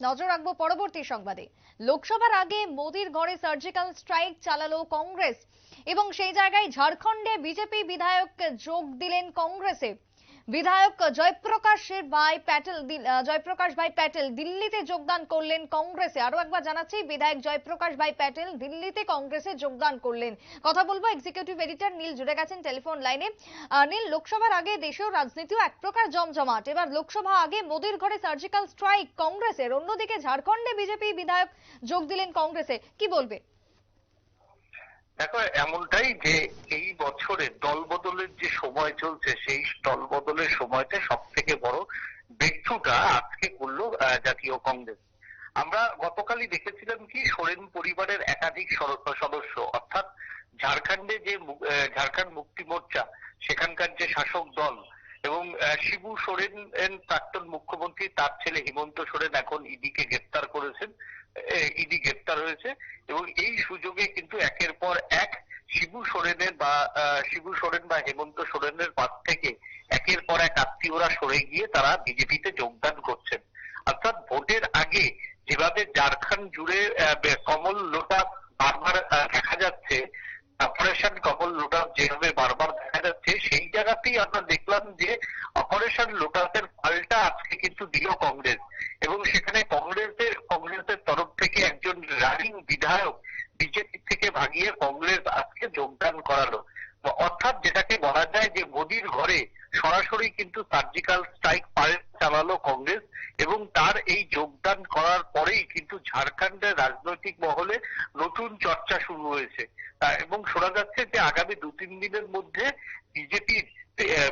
নজর রাখব পরবর্তী সংবাদে। লোকসভার আগে মোদির ঘরে সার্জিক্যাল স্ট্রাইক চালালো কংগ্রেস এবং সেই জায়গায় ঝাড়খণ্ডে বিজেপি বিধায়ক যোগ দিলেন কংগ্রেসে। বিধায়ক জয়প্রকাশের ভাই প্যাটেল জয়প্রকাশ ভাই প্যাটেল দিল্লিতে যোগদান করলেন কংগ্রেসে। আরও একবার জানাচ্ছি, বিধায়ক জয়প্রকাশ ভাই প্যাটেল দিল্লিতে কংগ্রেসে যোগদান করলেন। কথা বলব এক্সিকিউটিভ এডিটর নীল জুড়ে গেছেন টেলিফোন লাইনে নীল, লোকসভার আগে দেশেও রাজনীতিও এক প্রকার জমজমাট। এবার লোকসভা আগে মোদির ঘরে সার্জিক্যাল স্ট্রাইক কংগ্রেসের। অন্যদিকে ঝাড়খণ্ডে বিজেপি বিধায়ক যোগ দিলেন কংগ্রেসে। কি বলবে? দেখো, এমনটাই যে এই বছরে দলবদলের যে সময় চলছে, সেই দলবদলের সময়তে সব থেকে বড় ব্যর্থটা আজকে করল জাতীয় কংগ্রেস। আমরা গতকালই দেখেছিলাম কি, সোরেন পরিবারের একাধিক সদস্য, অর্থাৎ ঝাড়খণ্ডে যে ঝাড়খণ্ড মুক্তি মোর্চা, সেখানকার যে শাসক দল এবং শিবু সোরেন প্রাক্তন মুখ্যমন্ত্রী, তার ছেলে হিমন্ত সোরেন এখন ইডিকে গ্রেপ্তার করেছেন ইডি গ্রেপ্তার হয়েছে। এবং এই সুযোগে কিন্তু একের পর এক শিবু সোরেনের বা শিবু সোরেন বা হেমন্ত সোরেনের পাশ থেকে একের পর এক আত্মীয়রা সরে গিয়ে তারা বিজেপিতে যোগদান করছেন। অর্থাৎ ভোটের আগে যেভাবে ঝাড়খণ্ড জুড়ে কমল লোটা বারবার দেখা যাচ্ছে, অপারেশন কমল লোটাস যেভাবে বারবার দেখা যাচ্ছে সেই জায়গাতেই আমরা দেখলাম যে অপারেশন লোটাসের পাল্টা আজকে কিন্তু দিল কংগ্রেস। এবং সেখানে কংগ্রেসের কংগ্রেসের তরফ থেকে একজন রানিং বিধায়ক বিজেপি থেকে ভাগিয়ে কংগ্রেস আজকে যোগদান করালো। অর্থাৎ যেটাকে বলা যায় যে মোদির ঘরে সরাসরি কিন্তু সার্জিক্যাল স্ট্রাইক পাল্ট চালালো কংগ্রেস এবং তার এই যোগদান করার পরেই কিন্তু ঝাড়খণ্ডের রাজনৈতিক মহলে নতুন চর্চা শুরু হয়েছে। এবং শোনা যাচ্ছে যে আগামী দু তিন দিনের মধ্যে বিজেপি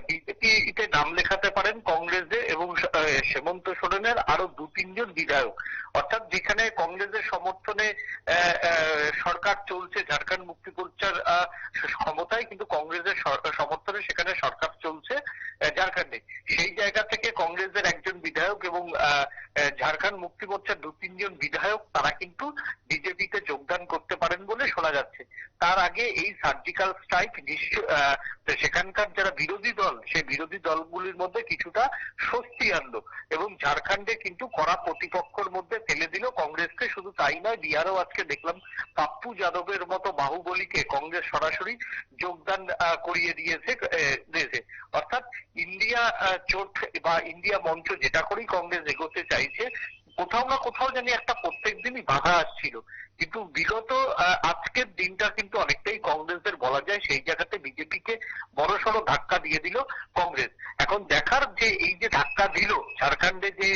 বিজেপিতে নাম লেখাতে পারেন কংগ্রেসে এবং হেমন্ত সোরেনের আরও দু, তিনজন বিধায়ক। অর্থাৎ যেখানে কংগ্রেসের সমর্থনে সরকার চলছে, ঝাড়খণ্ড মুক্তি মোর্চার ক্ষমতায়, কিন্তু কংগ্রেসের সমর্থনে সেখানে সরকার চলছে ঝাড়খণ্ডে। সেই জায়গা থেকে কংগ্রেসের একজন বিধায়ক এবং ঝাড়খণ্ড মুক্তি মোর্চার দু, তিনজন বিধায়ক, তারা কিন্তু বিজেপিতে পারেন বলে যাচ্ছে। তার আগে এই সার্জিক্যাল স্ট্রাইক সেখানকার যারা বিরোধী দল, সেই বিরোধী দলগুলির মধ্যে কিছুটা স্বস্তি আনলো এবং ঝাড়খণ্ডে কিন্তু কড়া প্রতিপক্ষের মধ্যে ফেলে দিল। কংগ্রেসকে শুধু তাই নয়, বিহারেও আজকে দেখলাম পাপ্পু যাদবের মতো বাহুবলীকে কংগ্রেস সরাসরি যোগদান করিয়ে দিয়েছে দিয়েছে। অর্থাৎ ইন্ডিয়া জোট বা ইন্ডিয়া মঞ্চ যেটা করেই কংগ্রেস এগোতে চাইছে কোথাও না কোথাও জানি একটা প্রত্যেক দিনই বাধা আসছিল। কিন্তু বিগত আজকের দিনটা কিন্তু অনেকটাই কংগ্রেসের বলা যায় সেই জায়গাতে বিজেপিকে বড়সড় ধাক্কা দিয়ে দিল কংগ্রেস। এখন দেখার যে এই যে ধাক্কা দিল, ঝাড়খণ্ডে যে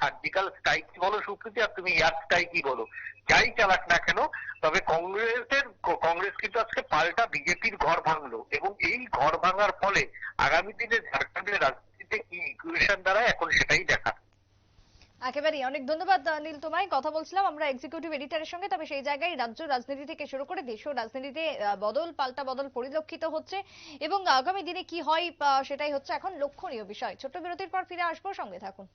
সার্জিক্যাল স্ট্রাইক বলো সুকৃতি আর তুমি এয়ার স্ট্রাইকই বলো, যাই চালাক না কেন, তবে কংগ্রেসের, কংগ্রেস কিন্তু আজকে পাল্টা বিজেপির ঘর ভাঙলো এবং এই ঘর ভাঙার ফলে আগামী দিনে ঝাড়খণ্ডের রাজনীতিতে কি ইকুয়েশন দাঁড়ায়, এখন সেটাই দেখা। একেবারেই। অনেক ধন্যবাদ নীল, তোমায়। কথা বলছিলাম আমরা এক্সিকিউটিভ এডিটরের সঙ্গে, তবে সেই জায়গায় রাজ্য রাজনীতি থেকে শুরু করে দেশীয় রাজনীতিতে বদল, পাল্টা বদল পরিলক্ষিত হচ্ছে এবং আগামী দিনে কি হয় সেটাই হচ্ছে এখন লক্ষণীয় বিষয়। ছোট্ট বিরতির পর ফিরে আসব, সঙ্গে থাকুন।